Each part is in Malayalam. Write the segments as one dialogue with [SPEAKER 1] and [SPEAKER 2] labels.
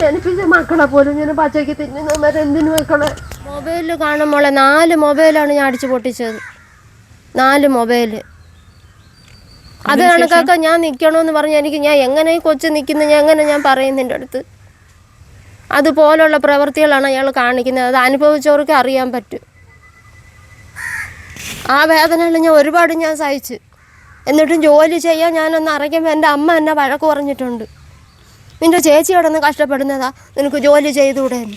[SPEAKER 1] ജനിപ്പിച്ച മക്കളെ പോലും ഞാൻ പച്ചയ്ക്ക് തിന്നുന്നവരെന്തിനു മക്കളെ? മൊബൈലിൽ കാണുമ്പോളെ നാല് മൊബൈലാണ് ഞാൻ അടിച്ചു പൊട്ടിച്ചത്. നാല് മൊബൈൽ. അത് കണക്കാക്ക ഞാൻ നിൽക്കണമെന്ന് പറഞ്ഞ എനിക്ക് ഞാൻ എങ്ങനെ ഈ കൊച്ചു നിൽക്കുന്നു ഞാൻ എങ്ങനെ ഞാൻ പറയുന്നതിന്റെ അടുത്ത്. അതുപോലുള്ള പ്രവൃത്തികളാണ് അയാൾ കാണിക്കുന്നത്. അത് അനുഭവിച്ചവർക്ക് അറിയാൻ പറ്റും. ആ വേദനകൾ ഞാൻ ഒരുപാട് ഞാൻ സഹിച്ച്. എന്നിട്ടും ജോലി ചെയ്യാൻ ഞാനൊന്ന് അറിയിക്കുമ്പോൾ എന്റെ അമ്മ എന്നെ വഴക്ക് പറഞ്ഞിട്ടുണ്ട്. നിന്റെ ചേച്ചി അവിടെ നിന്ന് കഷ്ടപ്പെടുന്നതാ. നിനക്ക് ജോലി ചെയ്തുകൂടെ എന്ന്.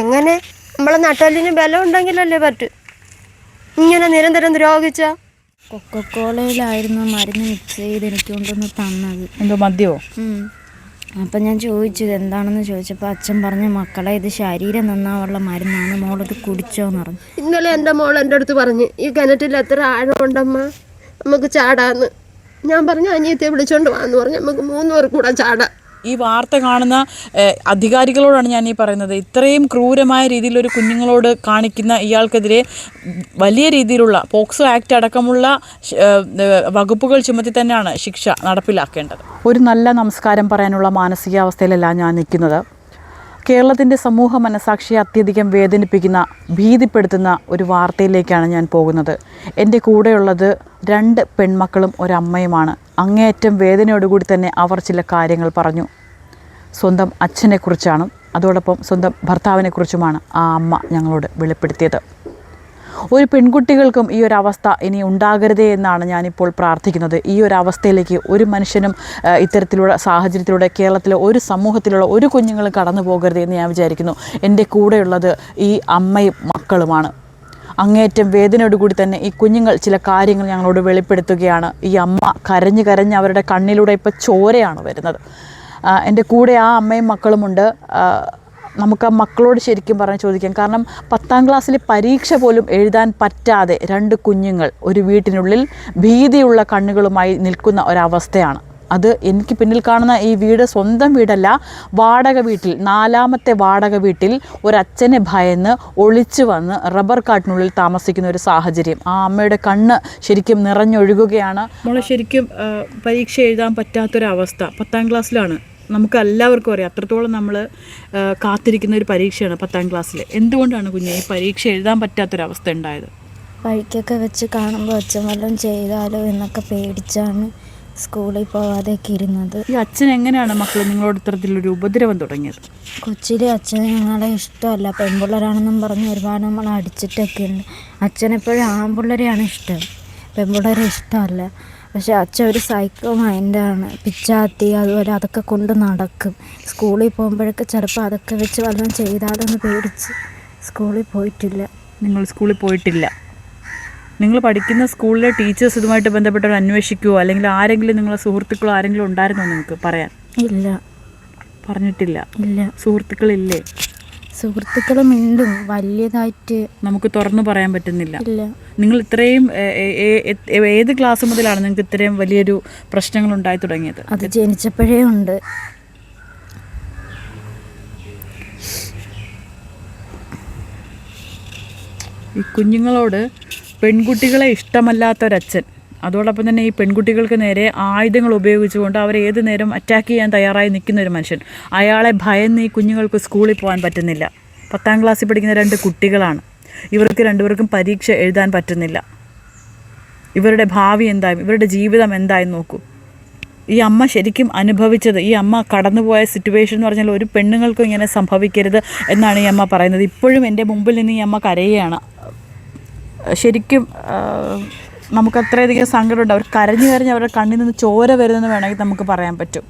[SPEAKER 1] എങ്ങനെ? നമ്മളെ നട്ടലിന് ബലം ഉണ്ടെങ്കിലല്ലേ പറ്റൂ. ഇങ്ങനെ നിരന്തരം ദ്രോഹിച്ച?
[SPEAKER 2] കൊക്കക്കോളയിലായിരുന്നു മരുന്ന് മിക്സ് ചെയ്ത് എനിക്ക് കൊണ്ടൊന്ന് തന്നത്.
[SPEAKER 3] എന്തോ മദ്യമോ
[SPEAKER 2] അപ്പൊ അപ്പം ഞാൻ ചോദിച്ചു എന്താണെന്ന് ചോദിച്ചപ്പോൾ അച്ഛൻ പറഞ്ഞു മക്കളെ ഇത് ശരീരം നന്നാവുള്ള മരുന്നാണ്. മോളത് കുടിച്ചോന്ന് പറഞ്ഞു.
[SPEAKER 1] ഇന്നലെ എന്റെ മോൾ എന്റെ അടുത്ത് പറഞ്ഞു ഈ കിണറ്റിൽ എത്ര ആഴമുണ്ടമ്മ? നമുക്ക് ചാടാന്ന്. ഞാൻ പറഞ്ഞു അനിയത്തെ വിളിച്ചോണ്ട് വാന്ന് പറഞ്ഞു നമുക്ക് മൂന്ന് പേർ കൂടെ ചാടാം.
[SPEAKER 3] ഈ വാർത്ത കാണുന്ന അധികാരികളോടാണ് ഞാൻ ഈ പറയുന്നത്. ഇത്രയും ക്രൂരമായ രീതിയിൽ ഒരു കുഞ്ഞുങ്ങളോട് കാണിക്കുന്ന ഇയാൾക്കെതിരെ വലിയ രീതിയിലുള്ള പോക്സോ ആക്ട് അടക്കമുള്ള വകുപ്പുകൾ ചുമത്തി തന്നെയാണ് ശിക്ഷ നടപ്പിലാക്കേണ്ടത്. ഒരു നല്ല നമസ്കാരം പറയാനുള്ള മാനസികാവസ്ഥയിലല്ല ഞാൻ നിൽക്കുന്നത്. കേരളത്തിന്റെ സമൂഹ മനസാക്ഷിയെ അത്യധികം വേദനിപ്പിക്കുന്ന ഭീതിപ്പെടുത്തുന്ന ഒരു വാർത്തയിലേക്കാണ് ഞാൻ പോകുന്നത്. എന്റെ കൂടെയുള്ളത് രണ്ട് പെൺമക്കളും ഒരമ്മയുമാണ്. അങ്ങേയറ്റം വേദനയോടുകൂടി തന്നെ അവർ ചില കാര്യങ്ങൾ പറഞ്ഞു. സ്വന്തം അച്ഛനെക്കുറിച്ചാണ്. അതോടൊപ്പം സ്വന്തം ഭർത്താവിനെക്കുറിച്ചുമാണ് ആ അമ്മ ഞങ്ങളോട് വെളിപ്പെടുത്തിയത്. ഒരു പെൺകുട്ടികൾക്കും ഈ ഒരു അവസ്ഥ ഇനി ഉണ്ടാകരുതേ എന്നാണ് ഞാനിപ്പോൾ പ്രാർത്ഥിക്കുന്നത്. ഈ ഒരു അവസ്ഥയിലേക്ക് ഒരു മനുഷ്യനും ഇത്തരത്തിലുള്ള സാഹചര്യത്തിലൂടെ കേരളത്തിലെ ഒരു സമൂഹത്തിലുള്ള ഒരു കുഞ്ഞുങ്ങളും കടന്നു പോകരുതേ എന്ന് ഞാൻ വിചാരിക്കുന്നു. എന്റെ കൂടെയുള്ളത് ഈ അമ്മയും മക്കളുമാണ്. അങ്ങേറ്റം വേദനയോടുകൂടി തന്നെ ഈ കുഞ്ഞുങ്ങൾ ചില കാര്യങ്ങൾ ഞങ്ങളോട് വെളിപ്പെടുത്തുകയാണ്. ഈ അമ്മ കരഞ്ഞ് കരഞ്ഞ് അവരുടെ കണ്ണിലൂടെ ഇപ്പോൾ ചോരയാണ് വരുന്നത്. എന്റെ കൂടെ ആ അമ്മയും മക്കളുമുണ്ട്. നമുക്ക് ആ മക്കളോട് ശരിക്കും പറഞ്ഞ് ചോദിക്കാം. കാരണം പത്താം ക്ലാസ്സിലെ പരീക്ഷ പോലും എഴുതാൻ പറ്റാതെ രണ്ട് കുഞ്ഞുങ്ങൾ ഒരു വീട്ടിനുള്ളിൽ ഭീതിയുള്ള കണ്ണുകളുമായി നിൽക്കുന്ന ഒരവസ്ഥയാണ്. അത് എനിക്ക് പിന്നിൽ കാണുന്ന ഈ വീട് സ്വന്തം വീടല്ല വാടക വീട്ടിൽ നാലാമത്തെ വാടക വീട്ടിൽ ഒരച്ഛനെ ഭയന്ന് ഒളിച്ചു വന്ന് റബ്ബർ കാട്ടിനുള്ളിൽ താമസിക്കുന്ന ഒരു സാഹചര്യം. ആ അമ്മയുടെ കണ്ണ് ശരിക്കും നിറഞ്ഞൊഴുകുകയാണ്. നമ്മൾ ശരിക്കും പരീക്ഷ എഴുതാൻ പറ്റാത്തൊരവസ്ഥ പത്താം ക്ലാസ്സിലാണ്. നമുക്ക് എല്ലാവർക്കും അറിയാം. അത്രത്തോളം നമ്മൾ കാത്തിരിക്കുന്ന ഒരു പരീക്ഷയാണ് പത്താം ക്ലാസ്സിൽ എന്തുകൊണ്ടാണ് കുഞ്ഞെ ഈ പരീക്ഷ എഴുതാൻ പറ്റാത്തൊരവസ്ഥ ഉണ്ടായത്?
[SPEAKER 2] വഴിക്കൊക്കെ വെച്ച് കാണുമ്പോൾ അച്ഛൻ വല്ലതും ചെയ്താലോ എന്നൊക്കെ പേടിച്ചാണ് സ്കൂളിൽ പോവാതെയൊക്കെ ഇരുന്നത്.
[SPEAKER 3] ഈ അച്ഛൻ എങ്ങനെയാണ് മക്കൾ നിങ്ങളോട് ഇത്തരത്തിലൊരു ഉപദ്രവം തുടങ്ങിയത്?
[SPEAKER 2] കൊച്ചിയിലെ അച്ഛൻ ഞങ്ങളെ ഇഷ്ടമല്ല. പെൺപിള്ളേരാണെന്നും പറഞ്ഞ് ഒരുപാട് നമ്മൾ അടിച്ചിട്ടൊക്കെ ഉണ്ട് അച്ഛനെപ്പോഴും ആൺപിള്ളേരെയാണ് ഇഷ്ടം. പെൺപിള്ളേരെ ഇഷ്ടമല്ല. പക്ഷെ അച്ഛൻ ഒരു സൈക്കോ മൈൻഡാണ് പിച്ചാത്തി അതുപോലെ അതൊക്കെ കൊണ്ട് നടക്കും. സ്കൂളിൽ പോകുമ്പോഴൊക്കെ ചിലപ്പോൾ അതൊക്കെ വെച്ച് വല്ലതും ചെയ്താലെന്ന് പേടിച്ച് സ്കൂളിൽ പോയിട്ടില്ല.
[SPEAKER 3] നിങ്ങൾ സ്കൂളിൽ പോയിട്ടില്ല. നിങ്ങൾ പഠിക്കുന്ന സ്കൂളിലെ ടീച്ചേഴ്സ് ഇതുമായിട്ട് ബന്ധപ്പെട്ടവർ അന്വേഷിക്കുമോ അല്ലെങ്കിൽ ആരെങ്കിലും നിങ്ങളെ സുഹൃത്തുക്കളോ ആരെങ്കിലും ഉണ്ടായിരുന്നോ നിങ്ങൾക്ക് പറയാൻ?
[SPEAKER 2] ഇല്ല.
[SPEAKER 3] പറഞ്ഞിട്ടില്ല.
[SPEAKER 2] ഇല്ല.
[SPEAKER 3] സുഹൃത്തുക്കളില്ലേ?
[SPEAKER 2] സുഹൃത്തുക്കളും മിണ്ടും. വലിയതായിട്ട്
[SPEAKER 3] നമുക്ക് തുറന്നു പറയാൻ പറ്റുന്നില്ല. നിങ്ങൾ ഇത്രയും ഏത് ക്ലാസ് മുതലാണ് നിങ്ങൾക്ക് ഇത്രയും വലിയൊരു പ്രശ്നങ്ങൾ ഉണ്ടായി തുടങ്ങിയത്?
[SPEAKER 2] അത് ജനിച്ചപ്പോഴേ ഉണ്ട്.
[SPEAKER 3] ഈ കുഞ്ഞുങ്ങളോട് പെൺകുട്ടികളെ ഇഷ്ടമല്ലാത്തൊരച്ഛൻ. അതോടൊപ്പം തന്നെ ഈ പെൺകുട്ടികൾക്ക് നേരെ ആയുധങ്ങൾ ഉപയോഗിച്ചുകൊണ്ട് അവരെ ഏത് നേരം അറ്റാക്ക് ചെയ്യാൻ തയ്യാറായി നിൽക്കുന്ന ഒരു മനുഷ്യൻ. അയാളെ ഭയന്ന് ഈ കുഞ്ഞുങ്ങൾക്ക് സ്കൂളിൽ പോകാൻ പറ്റുന്നില്ല. പത്താം ക്ലാസ്സിൽ പഠിക്കുന്ന രണ്ട് കുട്ടികളാണ്. ഇവർക്ക് രണ്ടുപേർക്കും പരീക്ഷ എഴുതാൻ പറ്റുന്നില്ല. ഇവരുടെ ഭാവി എന്തായി? ഇവരുടെ ജീവിതം എന്തായി നോക്കൂ. ഈ അമ്മ ശരിക്കും അനുഭവിച്ചത് ഈ അമ്മ കടന്നുപോയ സിറ്റുവേഷൻ എന്ന് പറഞ്ഞാൽ ഒരു പെണ്ണുങ്ങൾക്കും ഇങ്ങനെ സംഭവിക്കരുത് എന്നാണ് ഈ അമ്മ പറയുന്നത്. ഇപ്പോഴും എന്റെ മുമ്പിൽ നിന്ന് ഈ അമ്മ കരയുകയാണ്. ശരിക്കും നമുക്ക് അത്രയധികം സങ്കടമുണ്ട് അവർ കരഞ്ഞു കരഞ്ഞ് അവരുടെ കണ്ണിൽ നിന്ന് ചോര വരുന്നെന്ന് വേണമെങ്കിൽ നമുക്ക് പറയാൻ പറ്റും.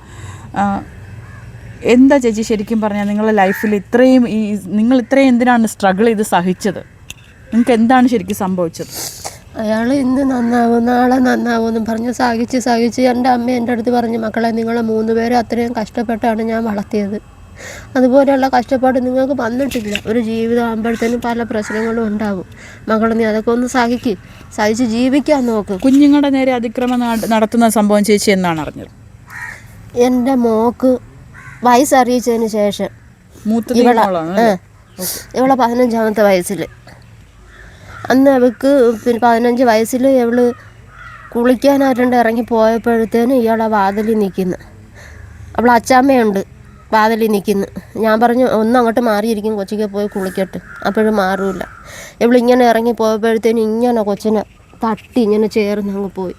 [SPEAKER 3] എന്താ ചേച്ചി ശരിക്കും പറഞ്ഞാൽ നിങ്ങളുടെ ലൈഫിൽ ഇത്രയും ഈ നിങ്ങൾ ഇത്രയും എന്തിനാണ് സ്ട്രഗിൾ ചെയ്ത് സഹിച്ചത്? നിങ്ങൾക്ക് എന്താണ് ശരിക്കും സംഭവിച്ചത്?
[SPEAKER 1] അയാൾ ഇന്ന് നന്നാവും നാളെ നന്നാവും എന്ന് പറഞ്ഞ് സഹിച്ച് സഹിച്ച് എന്റെ അമ്മ എന്റെ അടുത്ത് പറഞ്ഞു മക്കളെ നിങ്ങളെ മൂന്ന് പേരും അത്രയും കഷ്ടപ്പെട്ടാണ് ഞാൻ വളർത്തിയത്. അതുപോലെയുള്ള കഷ്ടപ്പാട് നിങ്ങൾക്ക് വന്നിട്ടില്ല. ഒരു ജീവിതം ആകുമ്പോഴത്തേനും പല പ്രശ്നങ്ങളും ഉണ്ടാകും. മകൾ നീ അതൊക്കെ ഒന്ന് സഹിക്ക്. സഹിച്ച് ജീവിക്കാൻ നോക്ക്.
[SPEAKER 3] കുഞ്ഞുങ്ങളുടെ നേരെ അതിക്രമം നടത്തുന്ന സംഭവം ചേച്ചി എന്നാണ് അറിഞ്ഞത്?
[SPEAKER 1] എന്റെ മോക്ക് വയസ്സറിയിച്ചതിന് ശേഷം ഇവളെ ഇവളെ പതിനഞ്ചാമത്തെ വയസ്സിൽ അന്ന് അവൾക്ക് പിന്നെ പതിനഞ്ച് വയസ്സിൽ ഇവൾ കുളിക്കാനായിട്ടുണ്ട്. ഇറങ്ങി പോയപ്പോഴത്തേനും ഇയാളെ വാതിലിൽ നിൽക്കുന്നു അവൾ അച്ചാമ്മയുണ്ട്. വാതിലിൽ നിൽക്കുന്നു. ഞാൻ പറഞ്ഞു ഒന്ന് അങ്ങോട്ട് മാറിയിരിക്കും കൊച്ചിക്ക് പോയി കുളിക്കട്ടെ. അപ്പോഴും മാറൂല. ഇവളിങ്ങനെ ഇറങ്ങി പോയപ്പോഴത്തേനും ഇങ്ങനെ കൊച്ചിനെ തട്ടി ഇങ്ങനെ ചേർന്ന് അങ്ങ് പോയി.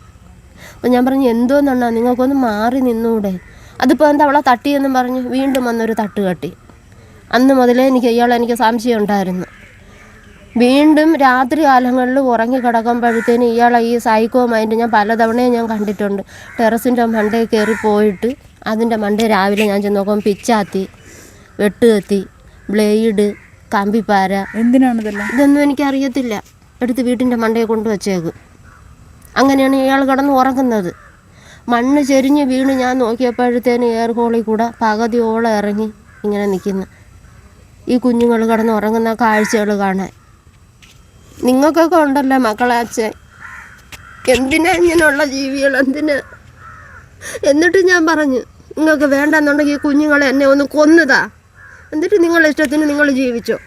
[SPEAKER 1] അപ്പം ഞാൻ പറഞ്ഞു എന്തോന്നാണ് നിങ്ങൾക്കൊന്ന് മാറി നിന്നൂടെ. അതിപ്പോൾ എന്താ അവളെ തട്ടിയെന്നും പറഞ്ഞു വീണ്ടും വന്നൊരു തട്ട് കട്ടി അന്ന് മുതലേ എനിക്ക് ഇയാളെ എനിക്ക് സംശയം ഉണ്ടായിരുന്നു. വീണ്ടും രാത്രി കാലങ്ങളിൽ ഉറങ്ങി കിടക്കുമ്പോഴത്തേന് ഇയാളെ ഈ സൈക്കോ മൈൻഡ് ഞാൻ പലതവണയും ഞാൻ കണ്ടിട്ടുണ്ട്. ടെറസിന്റെ മണ്ടേ കയറി പോയിട്ട് അതിന്റെ മണ്ടേ രാവിലെ ഞാൻ ചെന്ന് നോക്കുമ്പോൾ പിച്ചാത്തി വെട്ടുകത്തി ബ്ലേഡ് കമ്പിപ്പാര.
[SPEAKER 3] എന്തിനാണ്
[SPEAKER 1] ഇതൊന്നും എനിക്കറിയത്തില്ല. എടുത്ത് വീട്ടിന്റെ മണ്ടയെ കൊണ്ട് വച്ചേക്ക്. അങ്ങനെയാണ് ഇയാൾ കിടന്ന് ഉറങ്ങുന്നത്. മണ്ണ് ചെരിഞ്ഞ് വീണ് ഞാൻ നോക്കിയപ്പോഴത്തേന് എയർ ഹോളിൽ കൂടെ പകുതിയോളം ഇറങ്ങി ഇങ്ങനെ നിൽക്കുന്നു. ഈ കുഞ്ഞുങ്ങൾ കിടന്ന് ഉറങ്ങുന്ന കാഴ്ചകൾ കാണാൻ. നിങ്ങൾക്കൊക്കെ ഉണ്ടല്ലോ മക്കളെ അച്ഛൻ. എന്തിനാ ഇങ്ങനെയുള്ള ജീവികൾ? എന്തിനാ? എന്നിട്ട് ഞാൻ പറഞ്ഞു നിങ്ങൾക്ക് വേണ്ടെന്നുണ്ടെങ്കിൽ ഈ കുഞ്ഞുങ്ങളെ എന്നെ ഒന്ന് കൊന്നതാ. എന്നിട്ട് നിങ്ങളുടെ ഇഷ്ടത്തിന് നിങ്ങൾ ജീവിച്ചോ.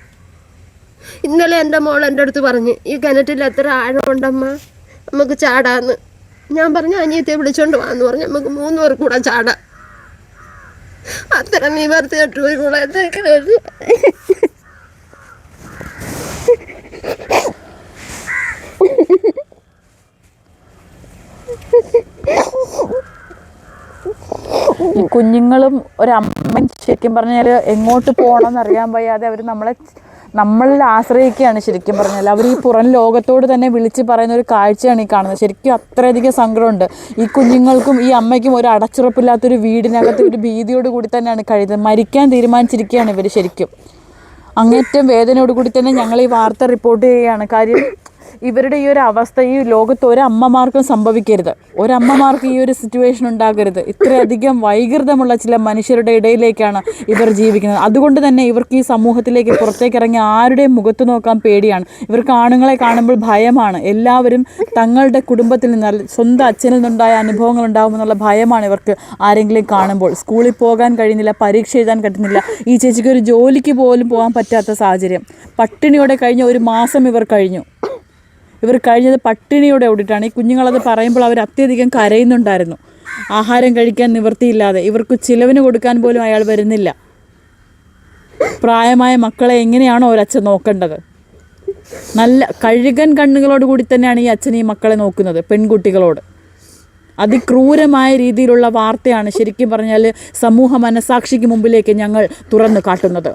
[SPEAKER 1] ഇന്നലെ എന്റെ മോൾ എന്റെ അടുത്ത് പറഞ്ഞ് ഈ കിണറ്റിൽ എത്ര ആഴമുണ്ടമ്മ? നമുക്ക് ചാടാന്ന്. ഞാൻ പറഞ്ഞു അനിയത്തെ വിളിച്ചോണ്ട് വാന്ന് പറഞ്ഞു. നമുക്ക് മൂന്ന് പേർ കൂടെ ചാടാം. അത്ര നിവർത്തി എട്ട് പേർ കൂടെ
[SPEAKER 3] ഈ കുഞ്ഞുങ്ങളും ഒരമ്മയും ശരിക്കും പറഞ്ഞാൽ എങ്ങോട്ട് പോകണമെന്ന് അറിയാൻ വയ്യാതെ അവർ നമ്മളെ നമ്മളിൽ ആശ്രയിക്കുകയാണ് ശരിക്കും പറഞ്ഞാൽ അവർ ഈ പുറം ലോകത്തോട് തന്നെ വിളിച്ച് പറയുന്ന ഒരു കാഴ്ചയാണ് ഈ കാണുന്നത്. ശരിക്കും അത്രയധികം സങ്കടമുണ്ട്. ഈ കുഞ്ഞുങ്ങൾക്കും ഈ അമ്മയ്ക്കും ഒരു അടച്ചുറപ്പില്ലാത്തൊരു വീടിനകത്ത് ഒരു ഭീതിയോട് കൂടി തന്നെയാണ് കഴിയുന്നത്. മരിക്കാൻ തീരുമാനിച്ചിരിക്കുകയാണ് ഇവർ ശരിക്കും. അങ്ങേറ്റം വേദനയോട് കൂടി തന്നെ ഞങ്ങൾ ഈ വാർത്ത റിപ്പോർട്ട് ചെയ്യുകയാണ്. കാര്യം ഇവരുടെ ഈ ഒരു അവസ്ഥ ഈ ലോകത്ത് ഒരമ്മമാർക്കും സംഭവിക്കരുത്. ഒരമ്മമാർക്ക് ഈ ഒരു സിറ്റുവേഷൻ ഉണ്ടാകരുത്. ഇത്രയധികം വൈകൃതമുള്ള ചില മനുഷ്യരുടെ ഇടയിലേക്കാണ് ഇവർ ജീവിക്കുന്നത്. അതുകൊണ്ട് തന്നെ ഇവർക്ക് ഈ സമൂഹത്തിലേക്ക് പുറത്തേക്ക് ഇറങ്ങി ആരുടെയും മുഖത്ത് നോക്കാൻ പേടിയാണ്. ഇവർക്ക് ആണുങ്ങളെ കാണുമ്പോൾ ഭയമാണ്. എല്ലാവരും തങ്ങളുടെ കുടുംബത്തിൽ നിന്ന് സ്വന്തം അച്ഛനിൽ നിന്നുണ്ടായ അനുഭവങ്ങൾ ഉണ്ടാകുമെന്നുള്ള ഭയമാണ് ഇവർക്ക് ആരെങ്കിലും കാണുമ്പോൾ. സ്കൂളിൽ പോകാൻ കഴിയുന്നില്ല പരീക്ഷ എഴുതാൻ കഴിയുന്നില്ല ഈ ചേച്ചിക്ക് ഒരു ജോലിക്ക് പോലും പോകാൻ പറ്റാത്ത സാഹചര്യം. പട്ടിണിയോടെ കഴിഞ്ഞ ഒരു മാസം ഇവർ കഴിഞ്ഞു. ഇവർ കഴിഞ്ഞത് പട്ടിണിയോടെ ഓടിയിട്ടാണ്. ഈ കുഞ്ഞുങ്ങളത് പറയുമ്പോൾ അവർ അത്യധികം കരയുന്നുണ്ടായിരുന്നു. ആഹാരം കഴിക്കാൻ നിവൃത്തിയില്ലാതെ. ഇവർക്ക് ചിലവിന് കൊടുക്കാൻ പോലും അയാൾ വരുന്നില്ല. പ്രായമായ മക്കളെ എങ്ങനെയാണോ ഒരച്ഛൻ നോക്കേണ്ടത്? നല്ല കഴുകൻ കണ്ണുകളോട് കൂടി തന്നെയാണ് ഈ അച്ഛൻ ഈ മക്കളെ നോക്കുന്നത് പെൺകുട്ടികളോട്. അതിക്രൂരമായ രീതിയിലുള്ള വാർത്തയാണ് ശരിക്കും പറഞ്ഞാൽ സമൂഹ മനസാക്ഷിക്ക് മുമ്പിലേക്ക് ഞങ്ങൾ തുറന്നു കാട്ടുന്നത്.